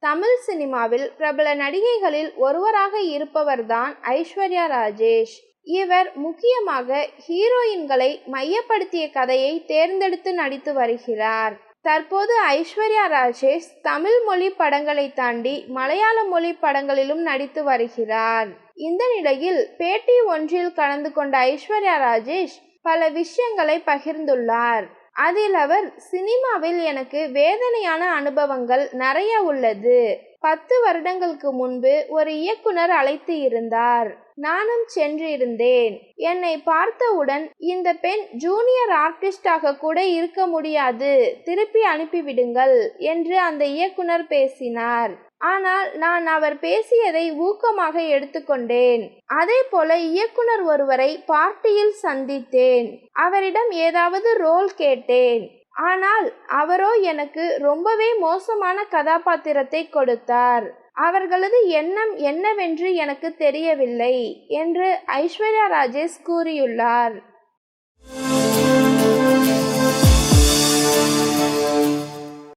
தமிழ் சினிமாவில் பிரபல நடிகைகளில் ஒருவராக இருப்பவர்தான் ஐஸ்வர்யா ராஜேஷ். இவர் முக்கியமாக ஹீரோயின்களை மையப்படுத்திய கதையை தேர்ந்தெடுத்து நடித்து வருகிறார். தற்போது ஐஸ்வர்யா ராஜேஷ் தமிழ் மொழி படங்களை தாண்டி மலையாள மொழி படங்களிலும் நடித்து வருகிறார். இந்த நிலையில் பேட்டி ஒன்றில் கலந்து கொண்ட ஐஸ்வர்யா ராஜேஷ் பல விஷயங்களை பகிர்ந்துள்ளார். அதில் அவர் சினிமாவில் எனக்கு வேதனையான அனுபவங்கள் நிறைய உள்ளது. பத்து வருடங்களுக்கு முன்பு ஒரு இயக்குனர் அழைத்து இருந்தார். நானும் சென்றிருந்தேன். என்னை பார்த்தவுடன் இந்த பெண் ஜூனியர் ஆர்டிஸ்டாக கூட இருக்க முடியாது. திருப்பி அனுப்பிவிடுங்கள் என்று அந்த இயக்குனர் பேசினார். ஆனால் நான் அவர் பேசியதை ஊக்கமாக எடுத்துக்கொண்டேன். அதே போல இயக்குனர் ஒருவரை பார்ட்டியில் சந்தித்தேன். அவரிடம் ஏதாவது ரோல் கேட்டேன். ஆனால் அவரோ எனக்கு ரொம்பவே மோசமான கதாபாத்திரத்தை கொடுத்தார். அவர்களது எண்ணம் என்னவென்று எனக்கு தெரியவில்லை என்று ஐஸ்வர்யா ராஜேஷ் கூறியுள்ளார்.